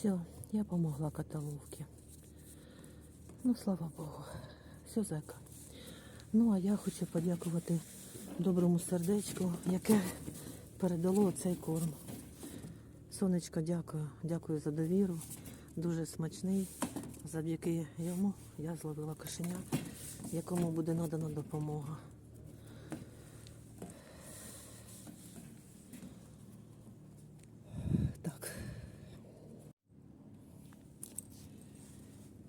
Все, я помогла котоловке. Ну, слава Богу. Все, зайка. Ну, а я хочу подякувати доброму сердечку, яке передало цей корм. Сонечко, дякую. Дякую за довіру. Дуже смачний. Завдяки йому я зловила кошеня, якому буде надана допомога. Так.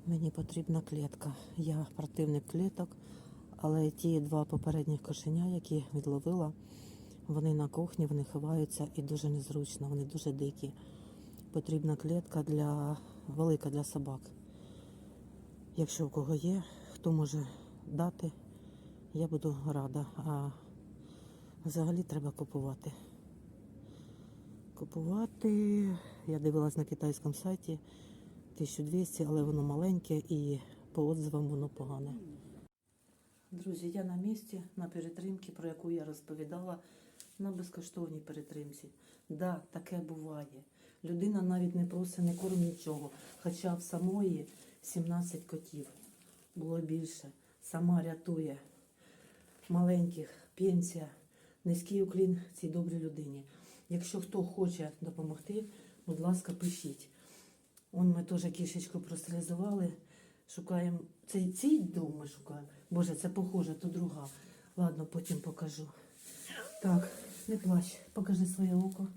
Мені потрібна клітка. Я противник кліток, але ті два попередніх кошеня, які відловила, вони на кухні, вони ховаються і дуже незручно, вони дуже дикі. Потрібна клітка для велика для собак. Якщо у кого є, хто може дати, я буду рада. А взагалі треба купувати. Купувати. Я дивилась на китайському сайті 1200, але воно маленьке і по отзивам воно погане. Друзі, я на місці на перетримці, про яку я розповідала, на безкоштовній перетримці. Да, таке буває. Людина навіть не просить не корм нічого. Хоча в самої 17 котів було більше. Сама рятує маленьких, пенсія, низький уклін цій добрій людині. Якщо хто хоче допомогти, будь ласка, пишіть. Он ми теж кішечку простерилізували. Шукаємо цей цей дом ми шукаємо. Боже, це похоже, то друга. Ладно, потім покажу. Так, не плач, покажи своє око.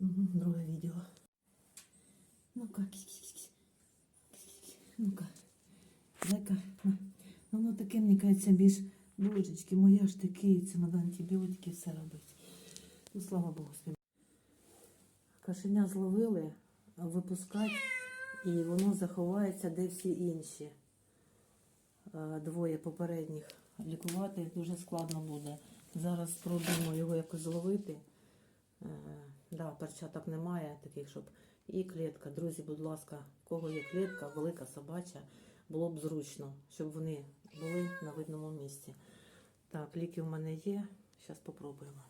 Друге відео. Ну-ка. Ну-ка. Дай-ка. Ну, воно таке, мені кажеться, більш божечки, моя ж таки, це треба антибіотики все робити. Ну, слава Богу, спів. Кашеня зловили, випускати, і воно заховається, де всі інші. Е, Двоє попередніх лікувати дуже складно буде. Зараз спробуємо його якось зловити. Е, Да, перчаток немає таких, щоб і клітка. Друзі, будь ласка, кого є клітка, велика собача, було б зручно, щоб вони були на видному місці. Так, ліки в мене є. Зараз спробуємо.